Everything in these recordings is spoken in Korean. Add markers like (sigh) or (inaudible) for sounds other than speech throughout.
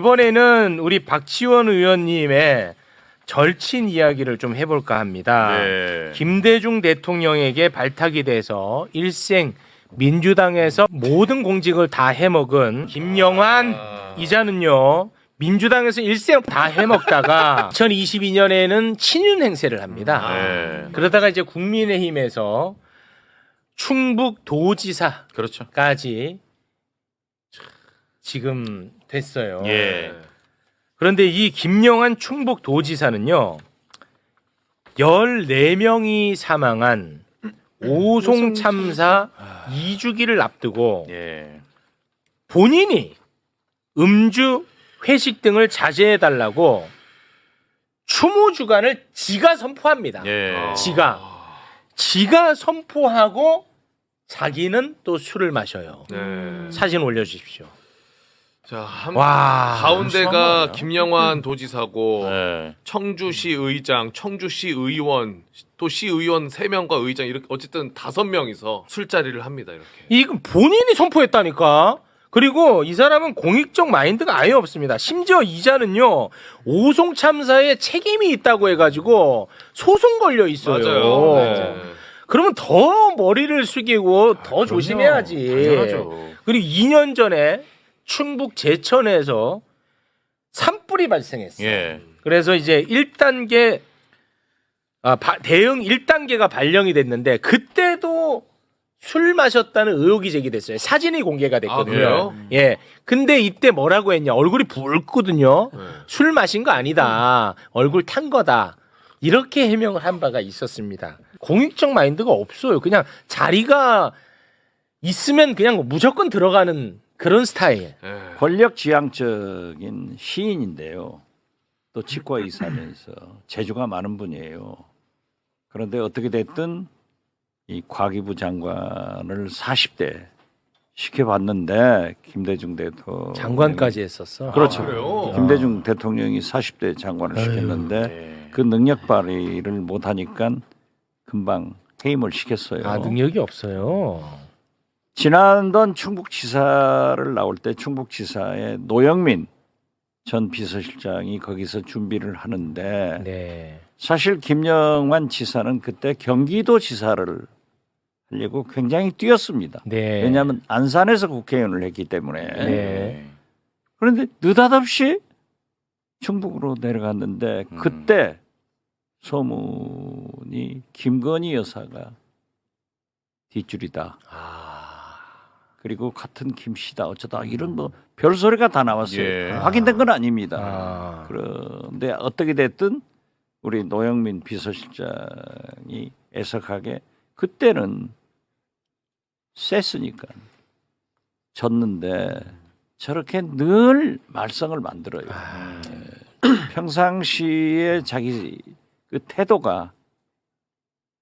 이번에는 우리 박지원 의원님의 절친 이야기를 좀 해볼까 합니다. 네. 김대중 대통령에게 발탁이 돼서 일생 민주당에서 모든 공직을 다 해먹은 김영환 이자는요. 민주당에서 일생 다 해먹다가 (laughs) 2022년에는 친윤 행세를 합니다. 네. 그러다가 이제 국민의힘에서 충북 도지사까지 그렇죠. 지금 됐어요. 예. 그런데 이 김영환 충북 도지사는요. 14명이 사망한 오송 참사 2주기를 앞두고 예. 본인이 음주, 회식 등을 자제해 달라고 추모 주간을 지가 선포합니다. 예. 지가 지가 선포하고 자기는 또 술을 마셔요. 네. 사진 올려 주십시오. 자, 한 와 가운데가 김영환 도지사고 네. 청주시 의장, 청주시 의원, 또 시의원 3명과 의장 이렇게 어쨌든 다섯 명이서 술자리를 합니다, 이렇게. 이건 본인이 선포했다니까. 그리고 이 사람은 공익적 마인드가 아예 없습니다. 심지어 이자는요 오송 참사에 책임이 있다고 해가지고 소송 걸려 있어요. 맞아요. 네. 그러면 더 머리를 숙이고 더 그럼요. 조심해야지. 당연하죠. 그리고 2년 전에 충북 제천에서 산불이 발생했어요. 예. 그래서 이제 1단계 아, 바- 대응 1단계가 발령이 됐는데 그때도 술 마셨다는 의혹이 제기됐어요. 사진이 공개가 아, 됐거든요. 그래요? 예. 근데 이때 뭐라고 했냐? 얼굴이 붉거든요. 네. 술 마신 거 아니다. 얼굴 탄 거다. 이렇게 해명을 한 바가 있었습니다. 공익적 마인드가 없어요. 그냥 자리가 있으면 그냥 무조건 들어가는 그런 스타일. 네. 권력 지향적인 시인인데요. 또 치과 의사면서 재주가 많은 분이에요. 그런데 어떻게 됐든 이 과기부 장관을 40대 시켜봤는데 김대중 대통령 장관까지 했었어. 그렇죠. 아, 그래요? 김대중 대통령이 40대 장관을 시켰는데 예. 그 능력 발휘를 못하니까 금방 해임을 시켰어요. 아 능력이 없어요. 지난번 충북지사를 나올 때 충북지사의 노영민 전 비서실장이 거기서 준비를 하는데 네. 사실 김영환 지사는 그때 경기도 지사를 하려고 굉장히 뛰었습니다. 네. 왜냐하면 안산에서 국회의원을 했기 때문에 네. 그런데 느닷없이 충북으로 내려갔는데 음. 그때 소문이 김건희 여사가 뒷줄이다. 아. 그리고 같은 김씨다 어쩌다 이런 뭐 별소리가 다 나왔어요. 예. 확인된 건 아닙니다. 아. 그런데 어떻게 됐든 우리 노영민 비서실장이 애석하게 그때는 셌으니까 졌는데 저렇게 늘 말썽을 만들어요. 아. 평상시에 자기 그 태도가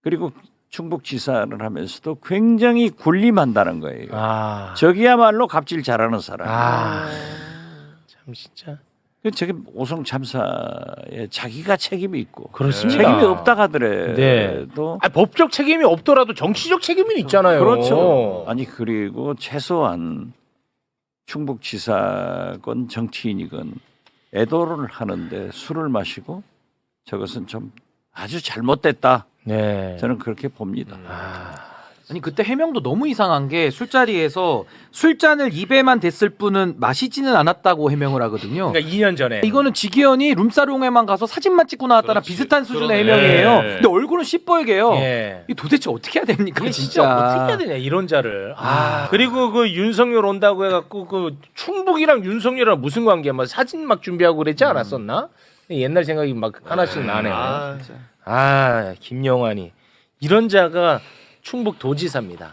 그리고 충북 지사를 하면서도 굉장히 군림한다는 거예요. 아. 저기야말로 갑질 잘하는 사람. 아. 참 진짜 그 저게 오송 참사에 자기가 책임이 있고 그렇습니다. 책임이 없다 하더라도 아, 법적 책임이 없더라도 정치적 책임은 있잖아요. 그렇죠. 아니 그리고 최소한 충북지사건 정치인이건 애도를 하는데 술을 마시고 저것은 좀 아주 잘못됐다. 네. 저는 그렇게 봅니다. 아. 아니 그때 해명도 너무 이상한 게 술자리에서 술잔을 입에만 댔을 뿐은 마시지는 않았다고 해명을 하거든요. 그러니까 2년 전에 이거는 지기현이 룸사롱에만 가서 사진만 찍고 나왔다는 그렇지. 비슷한 수준의 그러네. 해명이에요. 예. 근데 얼굴은 시뻘개요. 예. 이 도대체 어떻게 해야 됩니까 이게 진짜? 어떻게 해야 되냐 이론자를. 아. 그리고 그 윤석열 온다고 해갖고 그 충북이랑 윤석열이랑 무슨 관계야? 막 사진 막 준비하고 그랬지 않았었나? 옛날 생각이 막 하나씩 나네. 아, 아 김영환이 이런 자가 충북 도지사입니다.